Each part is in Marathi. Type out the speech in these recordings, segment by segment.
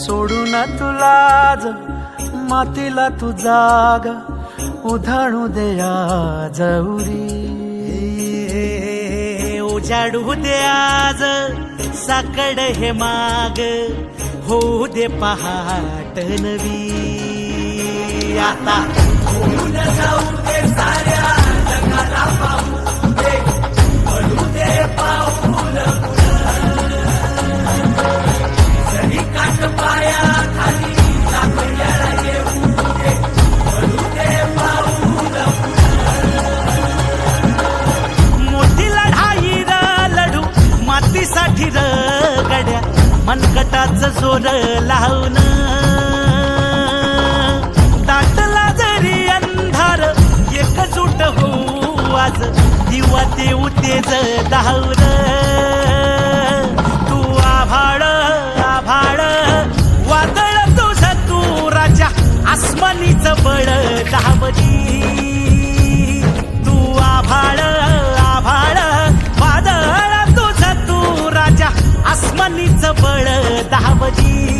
सोडू ना तुलाज मातीला तू जाग उधाणू देया जौरी उजाडू दे आज साकड हे माग होऊ दे पहाट नवी. आता. होऊन जाऊ दे साऱ्या जगाला पाहू दे पडू दे पाऊल काट पाया खाली येऊ दे पडू दे पाऊल मोठी लढाई र लढू मातीसाठी र गड्या जोर लावून ते उतेज तेज तू आभाळ आभाळ. वादळ तुझ तू राजा आसमानीच बळ धावली. तू आभाळ आभाळ. वादळ तुझ तू राजा आसमानीच बळ धावली.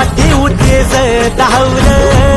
पाठी होऊ आज धावलं.